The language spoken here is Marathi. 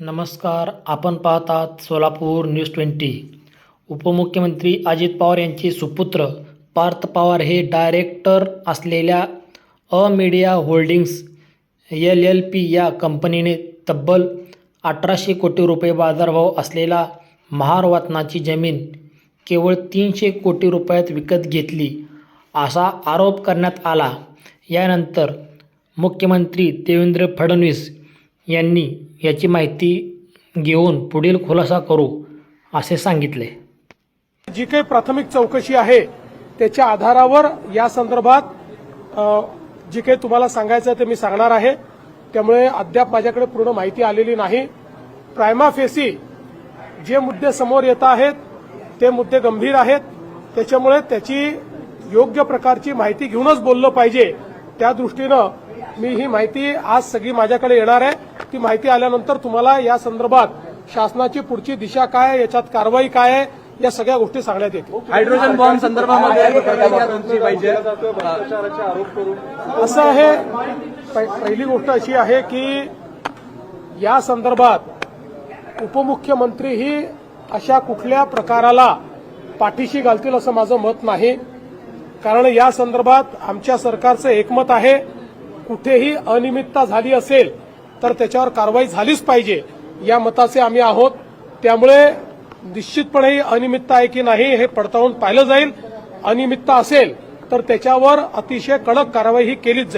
नमस्कार आपण पाहतात सोलापूर न्यूज ट्वेंटी. उपमुख्यमंत्री अजित पवार यांचे सुपुत्र पार्थ पवार हे डायरेक्टर असलेल्या a media holdings L L P या कंपनीने तब्बल अठराशे कोटी रुपये बाजारभाव असलेला महारवतनाची जमीन केवळ तीनशे कोटी रुपयात विकत घेतली असा आरोप करण्यात आला. यानंतर मुख्यमंत्री देवेंद्र फडणवीस यांनी याची माहिती घेऊन पुढील खुलासा करू असे सांगितले. जी काही प्राथमिक चौकशी आहे त्याच्या आधारावर या संदर्भात जी काही तुम्हाला सांगायचं आहे ते मी सांगणार आहे. त्यामुळे अद्याप माझ्याकडे पूर्ण माहिती आलेली नाही. प्रायमा फेसी जे मुद्दे समोर येत आहेत ते मुद्दे गंभीर आहेत. त्याच्यामुळे त्याची योग्य प्रकारची माहिती घेऊनच बोललं पाहिजे. त्या दृष्टीनं मी ही माहिती आज सगळी माझ्याकडे येणार आहे. ती माहिती आल्यानंतर तुम्हाला या संदर्भात शासनाची पुढची दिशा काय आहे, याच्यात कारवाई काय आहे या सगळ्या गोष्टी सांगण्यात येतील. हायड्रोजन बॉम्ब संदर्भामध्ये असं आहे. पहि- पहिली गोष्ट अशी आहे की या संदर्भात उपमुख्यमंत्री ही अशा कुठल्या प्रकाराला पाठीशी घालतील असं माझं मत नाही. कारण या संदर्भात आमच्या सरकारचं एकमत आहे. कुठेही अनियमितता झाली असेल तर त्याच्यावर कारवाई झालीच पाहिजे. या मताचे आम्ही आहोत. त्यामुळे निश्चितपणे ही अनियमितता आहे की नाही हे पडताळून पाहिलं जाईल. अनियमितता असेल तर त्याच्यावर अतिशय कडक कारवाई ही केलीच जाईल.